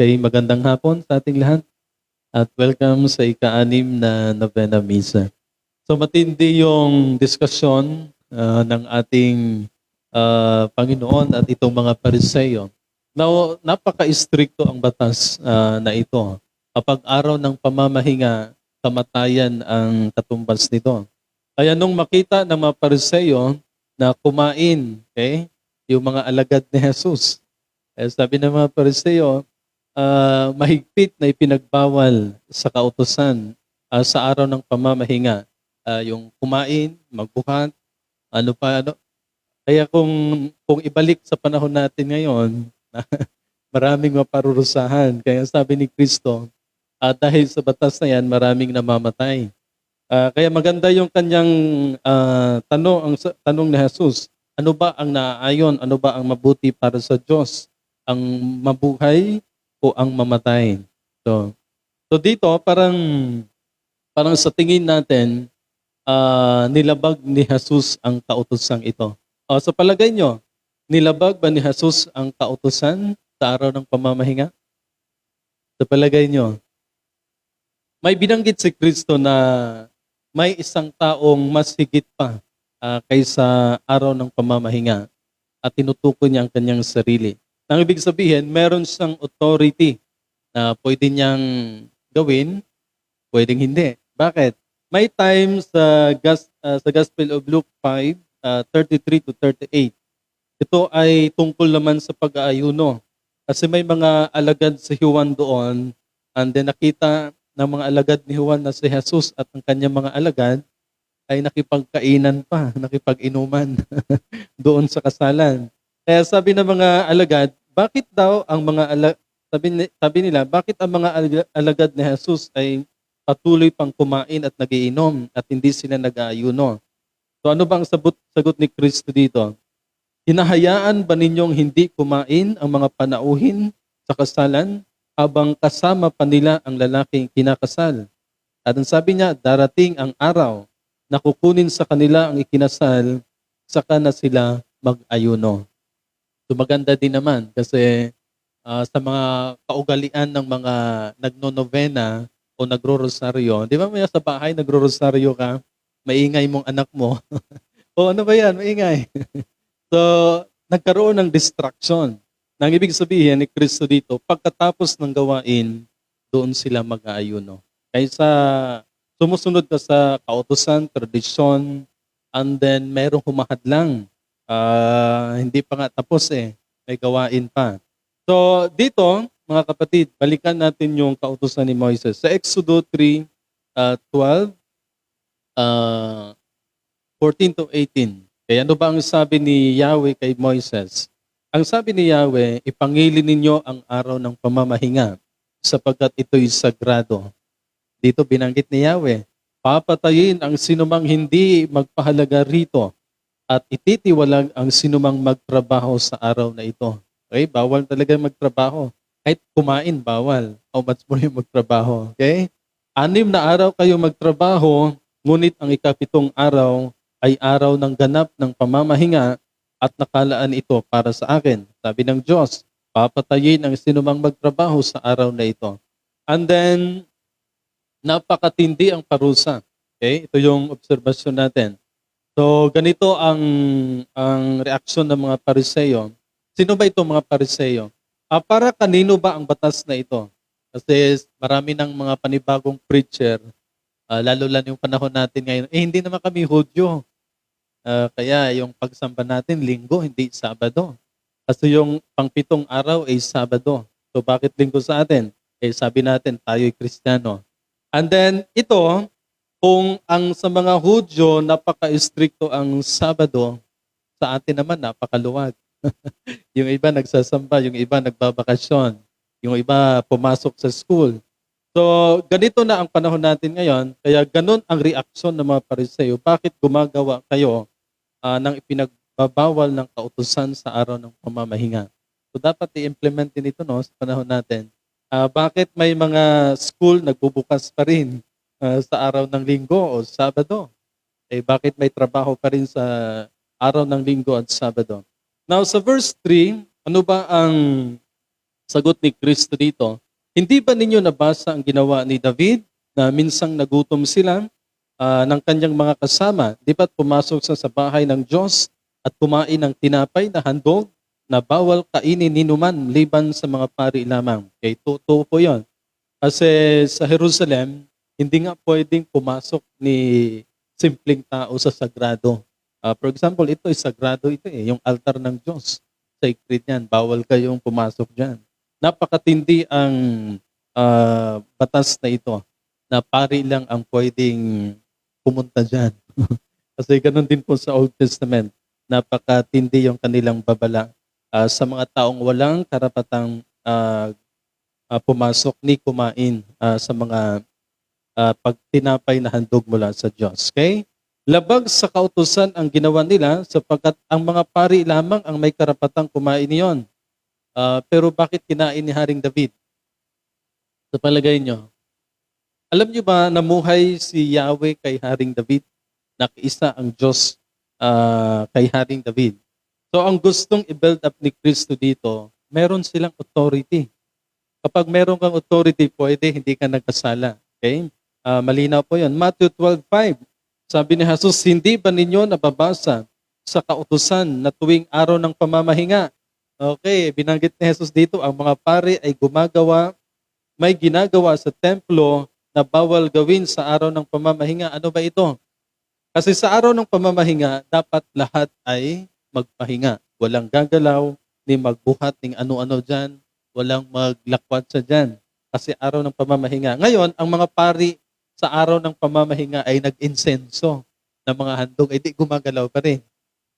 Okay, magandang hapon sa ating lahat at welcome sa ika-anim na novena misa. So matindi yung diskusyon ah, ng ating ah, Panginoon at itong mga pariseyo. Now, napaka-stricto ang batas ah, na ito. Kapag araw ng pamamahinga, kamatayan ang katumbas nito. Kaya nung makita ng mga pariseyo na kumain, okay, yung mga alagad ni Jesus, eh, sabi ng mga pariseyo, ah, mahigpit na ipinagbawal sa kautosan ah, sa araw ng pamamahinga. Ah, yung kumain, magbuhat, ano pa, ano. Kaya kung, kung ibalik sa panahon natin ngayon, maraming maparurusahan. Kaya sabi ni Kristo, ah, dahil sa batas na yan, maraming namamatay. Ah, kaya maganda yung kanyang ah, tanong, ang tanong ni Jesus, ano ba ang naaayon, ano ba ang mabuti para sa Diyos? Ang mabuhay o ang mamatay? So, so dito parang parang sa tingin natin ah, nilabag ni Jesus ang kautosang ito. O, sa palagay nyo, nilabag ba ni Jesus ang kautosan sa araw ng pamamahinga? Sa palagay nyo, may binanggit si Kristo na may isang taong mas higit pa ah, kaysa araw ng pamamahinga at tinutukoy niya ang kanyang sarili. Ang ibig sabihin, meron siyang authority na pwede niyang gawin, pwedeng hindi. Bakit? May time sa, gas, ah, sa Gospel of Luke 5, ah, 33 to 38. Ito ay tungkol naman sa pag-aayuno. Kasi may mga alagad si Juan doon and then nakita ng mga alagad ni Juan na si Jesus at ang kanyang mga alagad ay nakipagkainan pa, nakipag-inuman doon sa kasalan. Kaya sabi ng mga alagad, bakit daw ang mga ala- sabi, sabi nila, bakit ang mga alaga- alagad ni Jesus ay patuloy pang kumain at nagiinom at hindi sila nag-aayuno? So ano ba ang sabot, sagot ni Kristo dito? Hinahayaan ba ninyong hindi kumain ang mga panauhin sa kasalan habang kasama pa nila ang lalaking kinakasal? At ang sabi niya, darating ang araw na kukunin sa kanila ang ikinasal, saka na sila mag-ayuno. So maganda din naman kasi ah, sa mga kaugalian ng mga nagno-novena o nagro-rosaryo, di ba may sa bahay nagro-rosaryo ka, maingay mong anak mo. o ano ba yan, maingay. so nagkaroon ng distraction. Nang ibig sabihin ni Kristo dito, pagkatapos ng gawain, doon sila mag-aayuno. Kaysa sumusunod ka sa kautosan, tradisyon, and then merong humahadlang. Ah, hindi pa nga tapos eh. May gawain pa. So, dito, mga kapatid, balikan natin yung kautosan ni Moises. Sa Exodo 3, ah, 12, ah, 14 to 18. Kaya ano ba ang sabi ni Yahweh kay Moises? Ang sabi ni Yahweh, ipangili ninyo ang araw ng pamamahinga sapagkat ito'y sagrado. Dito binanggit ni Yahweh, papatayin ang sinumang hindi magpahalaga rito at ititiwalag ang sinumang magtrabaho sa araw na ito. Okay? Bawal talaga magtrabaho. Kahit kumain, bawal. How much more yung magtrabaho. Okay? Anim na araw kayo magtrabaho, ngunit ang ikapitong araw ay araw ng ganap ng pamamahinga at nakalaan ito para sa akin. Sabi ng Diyos, papatayin ang sinumang magtrabaho sa araw na ito. And then, napakatindi ang parusa. Okay? Ito yung obserbasyon natin. So, ganito ang ang reaksyon ng mga pariseyo. Sino ba itong mga pariseyo? Ah, para kanino ba ang batas na ito? Kasi marami ng mga panibagong preacher, ah, lalo lang yung panahon natin ngayon, eh hindi naman kami Hudyo. Ah, kaya yung pagsamba natin, linggo, hindi Sabado. Kasi yung pangpitong araw ay Sabado. So bakit linggo sa atin? Eh sabi natin, tayo'y Kristiyano. And then ito, kung ang sa mga Hudyo, napaka-stricto ang Sabado, sa atin naman napakaluwag. yung iba nagsasamba, yung iba nagbabakasyon, yung iba pumasok sa school. So, ganito na ang panahon natin ngayon, kaya ganun ang reaksyon ng mga pariseyo. Bakit gumagawa kayo ah, ng ipinagbabawal ng kautusan sa araw ng pamamahinga? So, dapat i-implement din ito no, sa panahon natin. Ah, bakit may mga school nagbubukas pa rin ah, sa araw ng linggo o Sabado? Eh, bakit may trabaho pa rin sa araw ng linggo at Sabado? Now, sa verse 3, ano ba ang sagot ni Kristo dito, hindi ba ninyo nabasa ang ginawa ni David na minsang nagutom sila ah, ng kanyang mga kasama? Di ba't pumasok sa, sa bahay ng Diyos at kumain ng tinapay na handog na bawal kainin ni Numan liban sa mga pari lamang? Okay, totoo po yon. Kasi sa Jerusalem, hindi nga pwedeng pumasok ni simpleng tao sa sagrado. Ah, for example, ito ay sagrado ito eh, yung altar ng Diyos. Sacred yan, bawal kayong pumasok dyan. Napakatindi ang ah, batas na ito na pari lang ang pwedeng pumunta dyan. Kasi ganun din po sa Old Testament. Napakatindi yung kanilang babala ah, sa mga taong walang karapatang ah, ah, pumasok ni kumain ah, sa mga ah, pagtinapay na handog mula sa Diyos. Okay? Labag sa kautusan ang ginawa nila sapagkat ang mga pari lamang ang may karapatang kumain niyon. Ah, pero bakit kinain ni Haring David? Sa palagay nyo, alam nyo ba namuhay si Yahweh kay Haring David? Nakiisa ang Diyos ah, kay Haring David. So ang gustong i-build up ni Kristo dito, meron silang authority. Kapag meron kang authority, pwede hindi ka nagkasala. Okay? Ah, malinaw po yun. Matthew 12.5 Sabi ni Jesus, hindi ba ninyo nababasa sa kautusan na tuwing araw ng pamamahinga? Okay, binanggit ni Jesus dito, ang mga pari ay gumagawa, may ginagawa sa templo na bawal gawin sa araw ng pamamahinga. Ano ba ito? Kasi sa araw ng pamamahinga, dapat lahat ay magpahinga. Walang gagalaw, ni magbuhat, ng ano-ano dyan. Walang maglakwat sa dyan. Kasi araw ng pamamahinga. Ngayon, ang mga pari sa araw ng pamamahinga ay nag-insenso ng mga handog, ay di gumagalaw pa rin.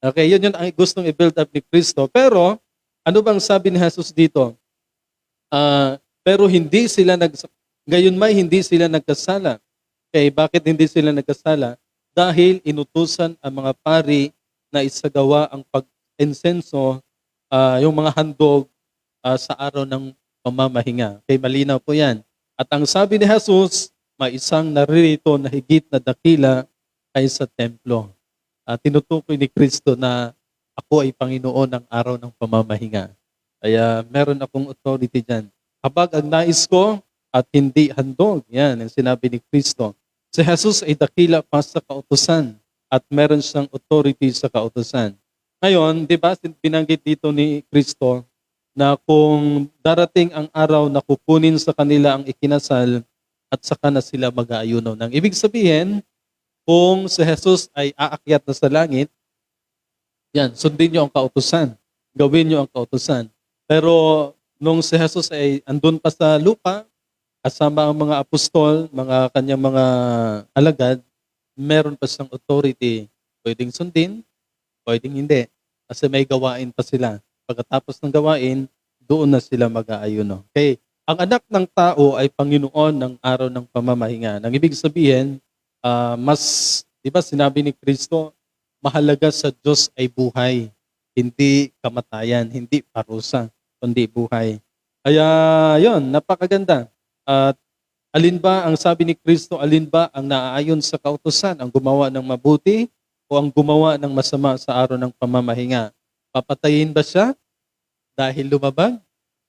Okay, yun yun ang gustong i-build up ni Kristo. Pero, ano bang sabi ni Jesus dito? Ah, pero hindi sila nag gayon may hindi sila nagkasala. Okay, bakit hindi sila nagkasala? Dahil inutusan ang mga pari na isagawa ang pag-insenso, ah, yung mga handog ah, sa araw ng pamamahinga. Okay, malinaw po yan. At ang sabi ni Jesus, may isang naririto na higit na dakila kaysa templo. At tinutukoy ni Kristo na ako ay Panginoon ng araw ng pamamahinga. Kaya meron akong authority dyan. Kapag ang nais ko at hindi handog, yan ang sinabi ni Kristo. Si Jesus ay dakila pa sa kautusan at meron siyang authority sa kautusan. Ngayon, di ba, binanggit dito ni Kristo na kung darating ang araw na kukunin sa kanila ang ikinasal at saka na sila mag-aayunaw. Nang ibig sabihin, kung si Jesus ay aakyat na sa langit, yan, sundin niyo ang kautusan. Gawin niyo ang kautusan. Pero nung si Jesus ay andun pa sa lupa, kasama ang mga apostol, mga kanyang mga alagad, meron pa siyang authority. Pwedeng sundin, pwedeng hindi. Kasi may gawain pa sila. Pagkatapos ng gawain, doon na sila mag-aayuno. Okay. Ang anak ng tao ay Panginoon ng araw ng pamamahinga. Nang ibig sabihin, ah, mas, di ba sinabi ni Kristo, mahalaga sa Diyos ay buhay, hindi kamatayan, hindi parusa, kundi buhay. Kaya yon napakaganda. At alin ba ang sabi ni Kristo, alin ba ang naaayon sa kautusan, ang gumawa ng mabuti o ang gumawa ng masama sa araw ng pamamahinga? Papatayin ba siya dahil lumabag?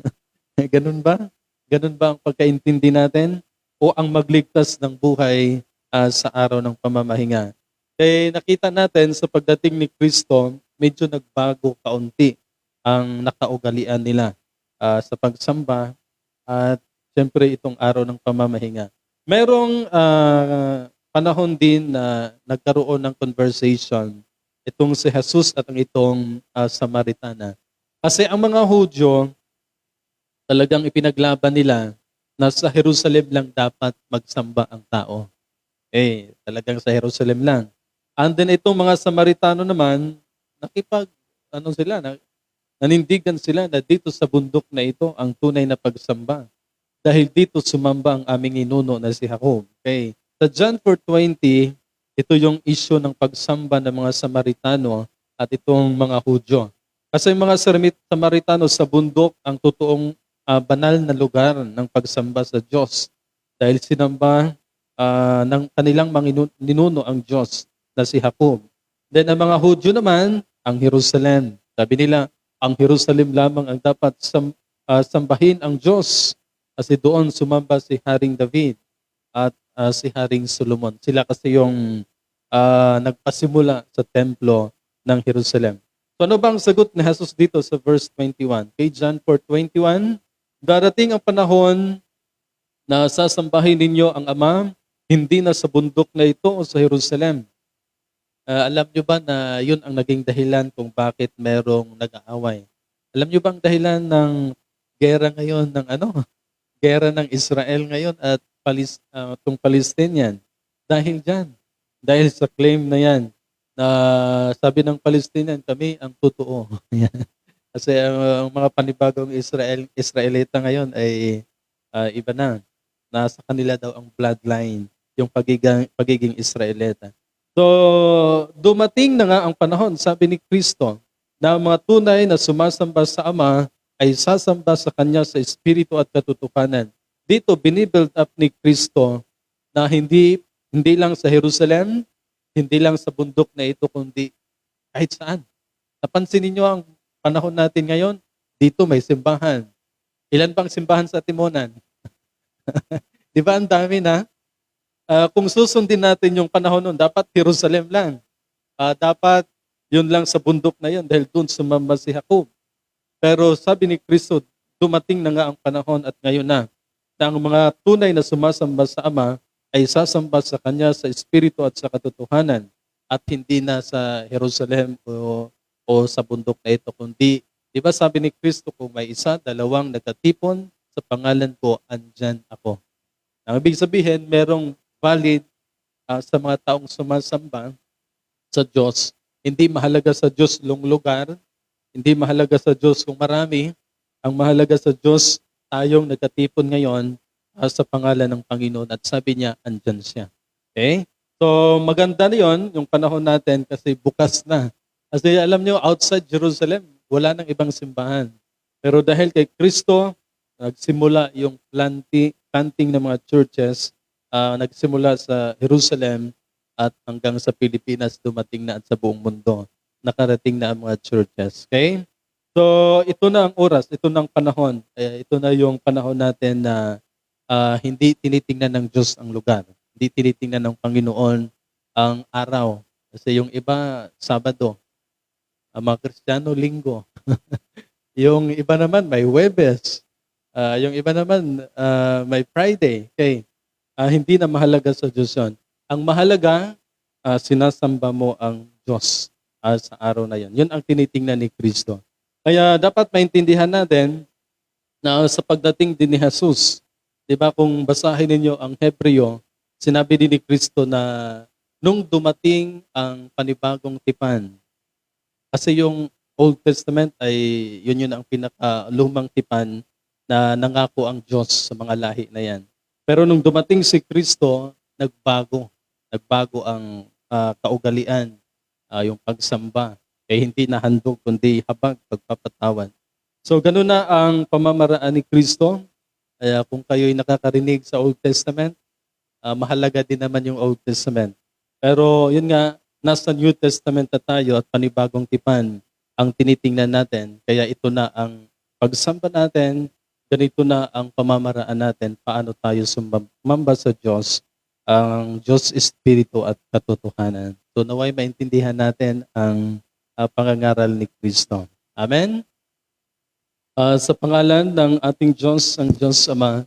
Ganun ba? Ganun ba ang pagkaintindi natin? O ang magligtas ng buhay ah, sa araw ng pamamahinga? Kaya nakita natin sa pagdating ni Kristo, medyo nagbago kaunti ang nakaugalian nila ah, sa pagsamba at siyempre itong araw ng pamamahinga. Merong ah, panahon din na nagkaroon ng conversation itong si Jesus at ang itong ah, Samaritana. Kasi ang mga Hudyo, talagang ipinaglaban nila na sa Jerusalem lang dapat magsamba ang tao. Eh, talagang sa Jerusalem lang. And then itong mga Samaritano naman, nakipag, ano sila, na, nanindigan sila na dito sa bundok na ito ang tunay na pagsamba. Dahil dito sumamba ang aming inuno na si Jacob. Okay. Sa John 4.20, ito yung issue ng pagsamba ng mga Samaritano at itong mga Hudyo. Kasi mga Samaritano sa bundok ang totoong ah, banal na lugar ng pagsamba sa Diyos. Dahil sinamba ah, ng kanilang mga ninuno ang Diyos na si Jacob. Then ang mga Hudyo naman, ang Jerusalem. Sabi nila, ang Jerusalem lamang ang dapat sam- ah, sambahin ang Diyos kasi doon sumamba si Haring David at ah, si Haring Solomon. Sila kasi yung ah, nagpasimula sa templo ng Jerusalem. So ano bang sagot ni Jesus dito sa verse 21? Kay John 4.21, Darating ang panahon na sasambahin ninyo ang Ama, hindi na sa bundok na ito o sa Jerusalem. Ah, alam nyo ba na yun ang naging dahilan kung bakit merong nag-aaway? Alam nyo ba ang dahilan ng gera ngayon ng ano? Gera ng Israel ngayon at Palis, ah, itong Palestinian? Dahil dyan. Dahil sa claim na yan na sabi ng Palestinian, kami ang totoo. Kasi ang, ang mga panibagong Israel, Israelita ngayon ay ah, iba na. Nasa kanila daw ang bloodline, yung pagiging, pagiging Israelita. So, dumating na nga ang panahon, sabi ni Kristo, na mga tunay na sumasamba sa Ama ay sasamba sa Kanya sa Espiritu at katotohanan. Dito, binibuild up ni Kristo na hindi, hindi lang sa Jerusalem, hindi lang sa bundok na ito, kundi kahit saan. Napansin ninyo ang panahon natin ngayon, dito may simbahan. Ilan bang simbahan sa Timonan? Di ba ang dami na? Ah, kung susundin natin yung panahon nun, dapat Jerusalem lang. Ah, dapat yun lang sa bundok na yun dahil doon sumamba si Jacob. Pero sabi ni Kristo, dumating na nga ang panahon at ngayon na, na ang mga tunay na sumasamba sa Ama ay sasamba sa Kanya sa Espiritu at sa katotohanan at hindi na sa Jerusalem o, o sa bundok na ito, kundi, di ba sabi ni Kristo, kung may isa, dalawang nagkatipon sa pangalan ko, andyan ako. Ang ibig sabihin, merong valid ah, sa mga taong sumasamba sa Diyos. Hindi mahalaga sa Diyos yung lugar, hindi mahalaga sa Diyos kung marami. Ang mahalaga sa Diyos, tayong nagkatipon ngayon ah, sa pangalan ng Panginoon at sabi niya, andyan siya. Okay? So maganda na yun, yung panahon natin kasi bukas na. Kasi alam niyo outside Jerusalem, wala nang ibang simbahan. Pero dahil kay Kristo, nagsimula yung planti, planting ng mga churches, ah, nagsimula sa Jerusalem at hanggang sa Pilipinas dumating na at sa buong mundo. Nakarating na ang mga churches. Okay? So ito na ang oras, ito na ang panahon. Eh, ito na yung panahon natin na ah, hindi tinitingnan ng Diyos ang lugar. Hindi tinitingnan ng Panginoon ang araw. Kasi yung iba, Sabado. Ang mga Kristiyano, Linggo. yung iba naman, may Webes. Ah, yung iba naman, ah, may Friday. Okay. Ah, hindi na mahalaga sa Diyos yun. Ang mahalaga, ah, sinasamba mo ang Diyos ah, sa araw na yun. Yun ang tinitingnan ni Kristo. Kaya dapat maintindihan natin na sa pagdating din ni Jesus, di ba kung basahin ninyo ang Hebreo, sinabi din ni Kristo na nung dumating ang panibagong tipan, kasi yung Old Testament ay yun yun ang pinakalumang tipan na nangako ang Diyos sa mga lahi na yan. Pero nung dumating si Kristo, nagbago. Nagbago ang ah, kaugalian, ah, yung pagsamba. Kaya hindi na handog, kundi habag, pagpapatawad. So ganun na ang pamamaraan ni Kristo. Kaya kung kayo'y nakakarinig sa Old Testament, ah, mahalaga din naman yung Old Testament. Pero yun nga, nasa New Testament na tayo at panibagong tipan ang tinitingnan natin. Kaya ito na ang pagsamba natin, ganito na ang pamamaraan natin, paano tayo sumamba sa Diyos, ang Diyos Espiritu at katotohanan. So naway maintindihan natin ang ah, pangangaral ni Kristo. Amen? Ah, sa pangalan ng ating Diyos, ang Diyos Ama,